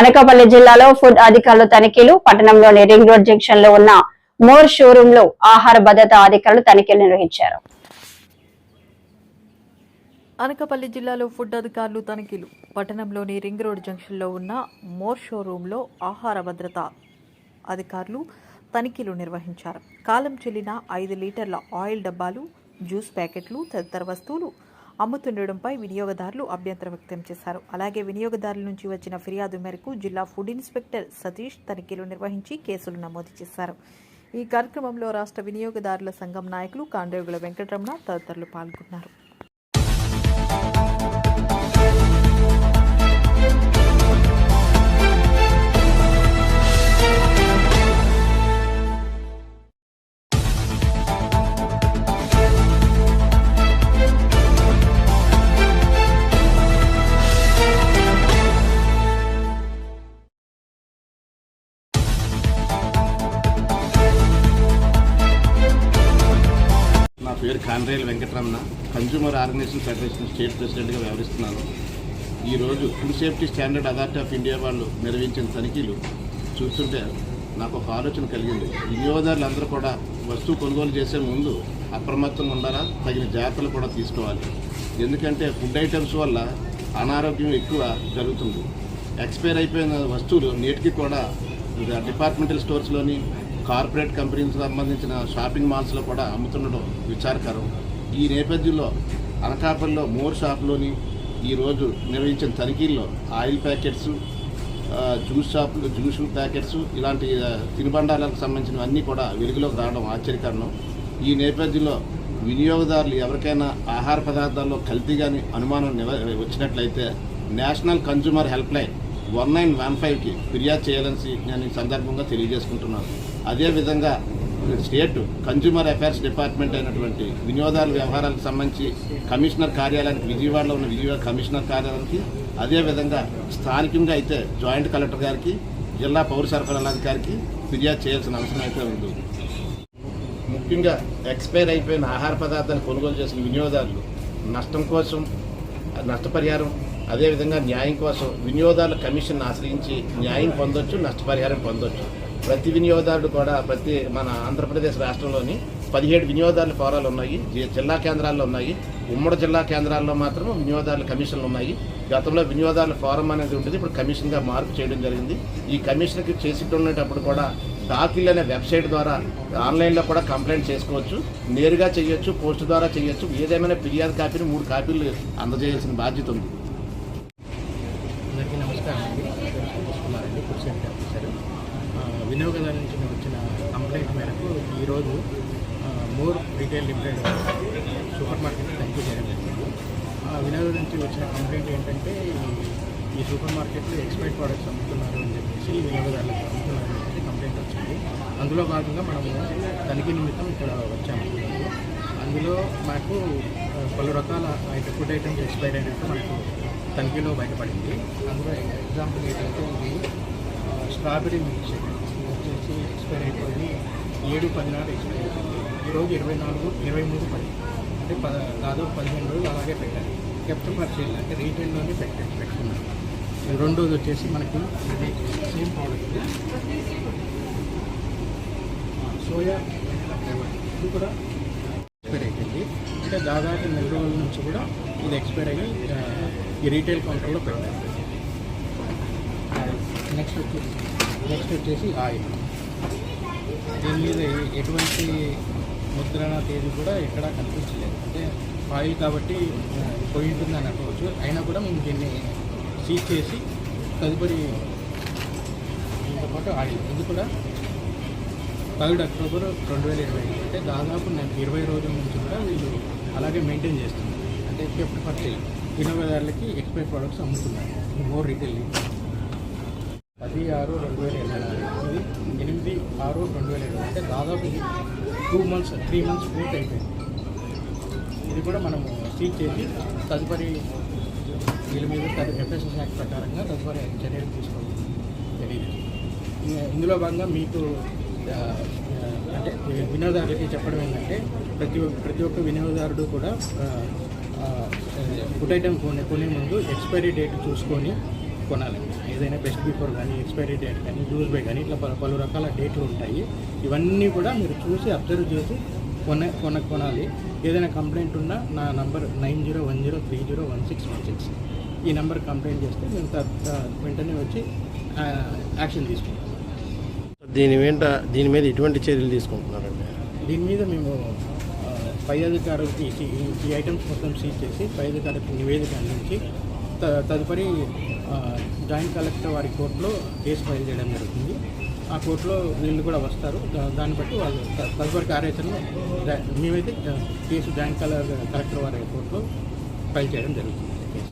అనకాపల్లి జిల్లాలో ఫుడ్ అధికారులు తనిఖీలు పట్టణంలోని రింగ్ రోడ్ జంక్షన్లో ఉన్న మోర్ షోరూమ్లో ఆహార భద్రతా అధికారులు తనిఖీలు నిర్వహించారు. అనకాపల్లి జిల్లాలో ఫుడ్ అధికారులు తనిఖీలు పట్టణంలోని రింగ్ రోడ్ జంక్షన్లో ఉన్న మోర్ షోరూంలో ఆహార భద్రత అధికారులు తనిఖీలు నిర్వహించారు. కాలం చెల్లిన ఐదు లీటర్ల ఆయిల్ డబ్బాలు జ్యూస్ ప్యాకెట్లు తదితర వస్తువులు అమ్ముతుండడంపై వినియోగదారులు అభ్యంతరం వ్యక్తం చేశారు. అలాగే వినియోగదారుల నుంచి వచ్చిన ఫిర్యాదు మేరకు జిల్లా ఫుడ్ ఇన్స్పెక్టర్ సతీష్ తనిఖీలు నిర్వహించి కేసులు నమోదు చేశారు. ఈ కార్యక్రమంలో రాష్ట్ర వినియోగదారుల సంఘం నాయకులు కాండ్రేగుల వెంకటరమణ తదితరులు పాల్గొన్నారు. పేరు కాన్రేల్ Venkataramana consumer organisation federation state ప్రెసిడెంట్గా వ్యవహరిస్తున్నాను. ఈరోజు food safety standard authority of India వాళ్ళు నిర్వహించిన తనిఖీలు చూస్తుంటే నాకు ఒక ఆలోచన కలిగింది. వినియోగదారులు అందరూ కూడా వస్తువు కొనుగోలు చేసే ముందు అప్రమత్తంగా ఉండాలా? తగిన జాగ్రత్తలు కూడా తీసుకోవాలి. ఎందుకంటే ఫుడ్ ఐటమ్స్ వల్ల అనారోగ్యం ఎక్కువ జరుగుతుంది. ఎక్స్పైర్ అయిపోయిన వస్తువులు నేటికి కూడా డిపార్ట్మెంటల్ స్టోర్స్లోని కార్పొరేట్ కంపెనీలకు సంబంధించిన షాపింగ్ మాల్స్లో కూడా అమ్ముతుండడం విచారకరం. ఈ నేపథ్యంలో అనకాపల్లిలో మోర్ షాప్లోని ఈరోజు నిర్వహించిన తనిఖీల్లో ఆయిల్ ప్యాకెట్స్ జ్యూస్ షాపులు జ్యూస్ ప్యాకెట్స్ ఇలాంటి ఆ, తినుబండారాలకు సంబంధించినవన్నీ కూడా వెలుగులోకి రావడం ఆశ్చర్యకరణం ఈ నేపథ్యంలో వినియోగదారులు ఎవరికైనా ఆహార పదార్థాల్లో కల్తీ కానీ అనుమానం నివ వచ్చినట్లయితే national consumer helpline one nine one ఫైవ్కి ఫిర్యాదు చేయాలని నేను ఈ సందర్భంగా తెలియజేసుకుంటున్నాను అదేవిధంగా స్టేట్ కన్జ్యూమర్ అఫైర్స్ డిపార్ట్మెంట్ అయినటువంటి వినియోగదారుల వ్యవహారాలకు సంబంధించి కమిషనర్ కార్యాలయానికి విజయవాడలో ఉన్న విజయవాడ కమిషనర్ కార్యాలయానికి అదేవిధంగా స్థానికంగా అయితే జాయింట్ కలెక్టర్ గారికి జిల్లా పౌర సరఫరాలధికారికి ఫిర్యాదు చేయాల్సిన అవసరం అయితే ఉంది. ముఖ్యంగా ఎక్స్పైర్ అయిపోయిన ఆహార పదార్థాలు కొనుగోలు చేసిన వినియోగదారులు నష్టం కోసం నష్టపరిహారం అదేవిధంగా న్యాయం కోసం వినియోగదారుల కమిషన్ ఆశ్రయించి న్యాయం పొందొచ్చు నష్టపరిహారం పొందొచ్చు. ప్రతి వినియోగదారుడు కూడా ప్రతి మన ఆంధ్రప్రదేశ్ రాష్ట్రంలోని పదిహేడు వినియోగదారుల ఫోరాలు ఉన్నాయి. జిల్లా కేంద్రాల్లో ఉన్నాయి. ఉమ్మడి జిల్లా కేంద్రాల్లో మాత్రం వినియోగదారుల కమిషన్లు ఉన్నాయి. గతంలో వినియోగదారుల ఫోరం అనేది ఉంటుంది ఇప్పుడు కమిషన్గా మార్పు చేయడం జరిగింది. ఈ కమిషన్కి చేసేటప్పుడు కూడా డాకిల్ అనే వెబ్సైట్ ద్వారా ఆన్లైన్లో కూడా కంప్లైంట్ చేసుకోవచ్చు. నేరుగా చేయొచ్చు పోస్ట్ ద్వారా చేయొచ్చు. ఏదేమైనా ఫిర్యాదు కాపీని మూడు కాపీలు అందజేయాల్సిన బాధ్యత ఉంది అందరికీ నమస్కారం అండి నా పేరు సతీష్ కుమార్ అండి ఫుడ్ సేఫ్టీ ఆఫీసర్ వినియోగదారు నుంచి వచ్చిన కంప్లైంట్ మేరకు ఈరోజు more retail limited supermarket తనిఖీ చేయడం జరిగింది. ఆ వినియోగదారు నుంచి వచ్చిన కంప్లైంట్ ఏంటంటే ఈ- సూపర్ మార్కెట్లో ఎక్స్పైర్డ్ ప్రోడక్ట్స్ అమ్ముతున్నారు అని చెప్పేసి వినియోగదారులకు అమ్ముతున్నారు అని కంప్లైంట్ వచ్చింది. అందులో భాగంగా మనము తనిఖీ నిమిత్తం ఇక్కడ వచ్చాము. అందులో మాకు పలు రకాల ఐటమ్ ఫుడ్ ఐటమ్స్ ఎక్స్పైర్ అయినట్టు మనకు తనిఖీలో బయటపడింది. అందులో ఎగ్జాంపుల్ ఏంటంటే ఇది స్ట్రాబెరీ స్ట్రాబెర్రీ మిల్క్ షేక్. ఇది ఎక్స్పైర్ అయిపోయింది. ఏడు పది నాడు ఎక్స్పైర్ అయిపోయింది ఈరోజు ఇరవై నాలుగు ఇరవై మూడు పది. అంటే పద దాదాపు పదిహేను రోజులు అలాగే పెట్టాలి కెప్టెన్ పర్చేజ్ అంటే రీటైల్లోనే పెట్టాలి పెట్టుకున్నాను రెండోది వచ్చేసి మనకి ఇది సేమ్ ప్రోడక్ట్ సోయా ఇది కూడా ఎక్స్పైర్ అయిపోయింది. అంటే దాదాపు నెల రోజుల నుంచి కూడా ఇది ఎక్స్పైర్ అయ్యి ఈ రీటైల్ కౌంటర్లో పెట్టాలి నెక్స్ట్ వచ్చేసి నెక్స్ట్ వచ్చేసి ఆయిల్. దీని మీద ఎటువంటి ముద్రణ తేదీ కూడా ఎక్కడా కనిపించలేదు. అంటే ఆయిల్ కాబట్టి ఆ, పోయి ఉంటుంది అని అనుకోవచ్చు. అయినా కూడా మేము దీన్ని సీజ్ చేసి తదుపరి దీంతో పాటు ఆయిల్. ఇది కూడా థర్డ్ అక్టోబర్ రెండు వేల ఇరవై ఐదు. అంటే దాదాపు నేను ఇరవై రోజుల నుంచి కూడా వీళ్ళు అలాగే మెయింటైన్ చేస్తున్నారు. అంటే కెప్ట్ ఫర్ సేల్ వినియోగదారులకి ఎక్స్పైర్ ప్రోడక్ట్స్ అమ్ముతున్నారు. More retail. పది ఆరు రెండు వేల ఇరవై ఇది ఎనిమిది ఆరు రెండు వేల ఇరవై. అంటే దాదాపు టూ మంత్స్ త్రీ మంత్స్ పూర్తి అయిపోయింది. ఇది కూడా మనము సీజ్ చేసి తదుపరి వీళ్ళ మీద తదు ఎఫ్ఎస్ఎస్ యాక్ట్ ప్రకారంగా తదుపరి చర్యలు తీసుకోవాలి. తెలియదు ఇందులో భాగంగా మీకు అంటే వినియోగదారులకి చెప్పడం ఏంటంటే ప్రతి ఒక్క- ప్రతి ఒక్క వినియోగదారుడు కూడా ఫుడ్ ఐటమ్ కొనే కొనే ముందు ఎక్స్పైరీ డేట్ చూసుకొని కొనాలండి ఏదైనా బెస్ట్ బిఫోర్ కానీ ఎక్స్పైరీ డేట్ కానీ యూజ్ బై కానీ ఇట్లా పలు పలు రకాల డేట్లు ఉంటాయి. ఇవన్నీ కూడా మీరు చూసి అబ్జర్వ్ చేసి కొన కొన కొనాలి. ఏదైనా కంప్లైంట్ ఉన్నా నా number nine zero one zero three zero one six one six ఈ నెంబర్ కంప్లైంట్ చేస్తే మేము వెంటనే వచ్చి యాక్షన్ తీసుకుంటాం దీని వెంట దీని మీద ఎటువంటి చర్యలు తీసుకుంటున్నారండి? దీని మీద మేము పై అధికారులకి ఈ- ఐటమ్స్ మొత్తం సీజ్ చేసి పై అధికారులకు నివేదిక అందించి తదుపరి జాయింట్ కలెక్టర్ వారి కోర్టులో కేసు ఫైల్ చేయడం జరుగుతుంది. ఆ కోర్టులో వీళ్ళు కూడా వస్తారు. దాన్ని బట్టి వాళ్ళు తదుపరి కార్యాచరణ మేమైతే కేసు జాయింట్ కలెక్టర్ వారి కోర్టులో ఫైల్ చేయడం జరుగుతుంది.